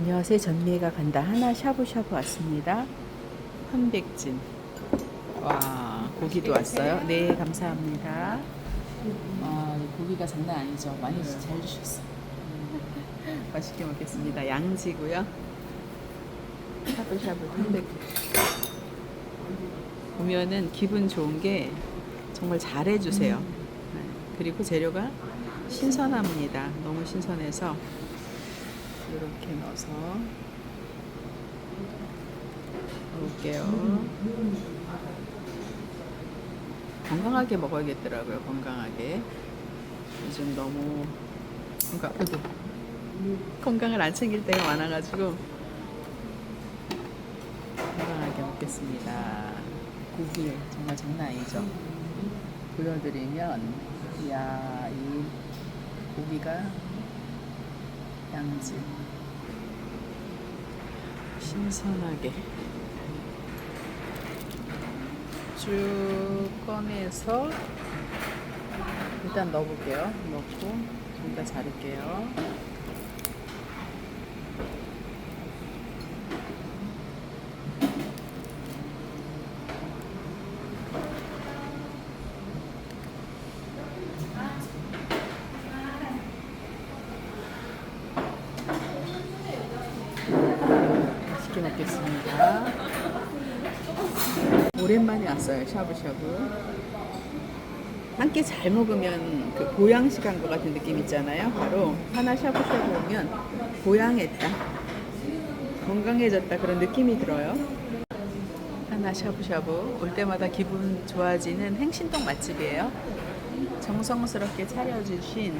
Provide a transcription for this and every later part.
안녕하세요. 전미애가 간다. 하나 샤브샤브 왔습니다. 한백진. 와, 고기도 왔어요. 네, 감사합니다. 아, 이 고기가 장난 아니죠. 많이 잘 주셨어요. 맛있게 먹겠습니다. 양지고요. 샤브샤브 한백. 보면은 기분 좋은 게 정말 잘해주세요. 네, 그리고 재료가 신선합니다. 너무 신선해서 이렇게 넣어서 넣을게요. 건강하게 먹어야겠더라고요. 건강하게. 요즘 너무 아이고, 건강을 안 챙길 때가 많아가지고 건강하게 먹겠습니다. 고기 정말 장난 아니죠. 보여드리면 이야 이 고기가 양지 신선하게 쭉 꺼내서 일단 넣어볼게요. 넣고 좀더 자를게요. 맛있게 먹겠습니다. 오랜만에 왔어요, 샤브샤브. 함께 잘 먹으면 그 보양식 한 것 같은 느낌 있잖아요. 바로 하나 샤브샤브 오면 보양했다. 건강해졌다. 그런 느낌이 들어요. 하나 샤브샤브 올 때마다 기분 좋아지는 행신동 맛집이에요. 정성스럽게 차려주신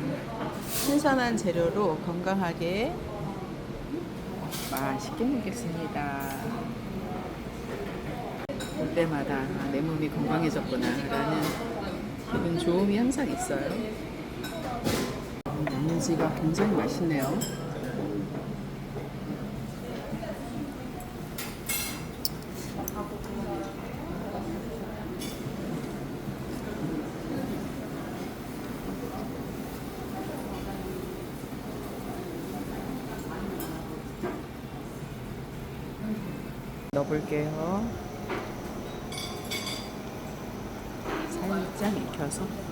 신선한 재료로 건강하게 맛있게 먹겠습니다. 올 때마다 아, 내 몸이 건강해졌구나 라는 기분 좋음이 항상 있어요. 양지가 굉장히 맛있네요. 넣어볼게요. 살짝 익혀서.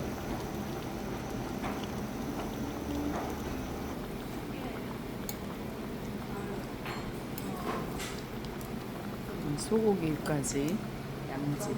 소고기까지 양지.